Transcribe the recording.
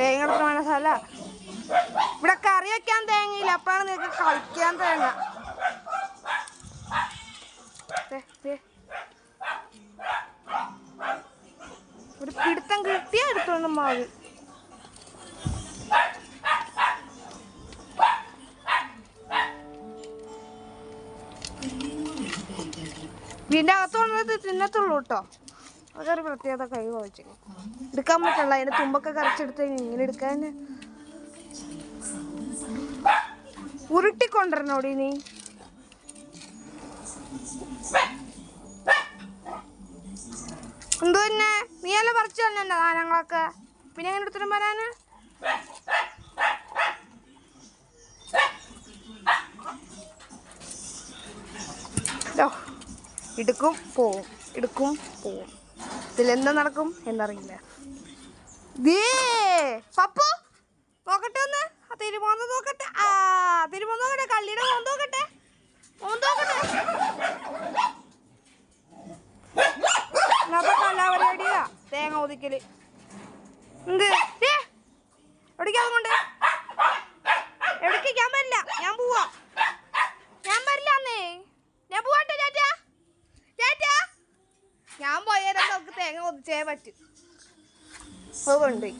തേങ്ങ മനസ്സല്ല ഇവിടെ കറി വെക്കാൻ തേങ്ങയില്ല. അപ്പാണ് നിങ്ങൾക്ക് കളിക്കാൻ തേങ്ങ. ഒരു പിടുത്തം കിട്ടിയാ എടുത്തോണ്ട് മാവ്. വീടിന്റെ അകത്ത് കൊണ്ടത് തിന്നത്തുള്ളൂ കേട്ടോ. അതൊരു പ്രത്യേകത കഴിവ് കുഴച്ച് എടുക്കാൻ പറ്റില്ല അതിന്റെ തുമ്പൊക്കെ കറച്ചെടുത്ത് ഇങ്ങനെ എടുക്കാൻ ഉരുട്ടിക്കൊണ്ടിരണോടി നീ എന്തു പിന്നെ? അല്ല പറിച്ചു തന്നെ സാധനങ്ങളൊക്കെ. പിന്നെ എങ്ങനെ എടുത്തിട്ടും വരാന്? എടുക്കും പോവും. എടുക്കും പോവും. ഇതിലെന്താ നടക്കും എന്നറിയില്ല. പപ്പു നോക്കട്ടെ ഒന്ന്. ആ തിരുമോന്ന് നോക്കട്ടെ. ആ തിരുമോന്ന് നോക്കട്ടെ. കള്ളിയുടെ മോൻ നോക്കട്ടെ. മോൻ നോക്കട്ടെ. തേങ്ങ ഒതുക്കൽ. എന്ത്? ദേ, പോയാലും നമുക്ക് തേങ്ങ ഒതിച്ചേ പറ്റും അത് കൊണ്ടുപോയി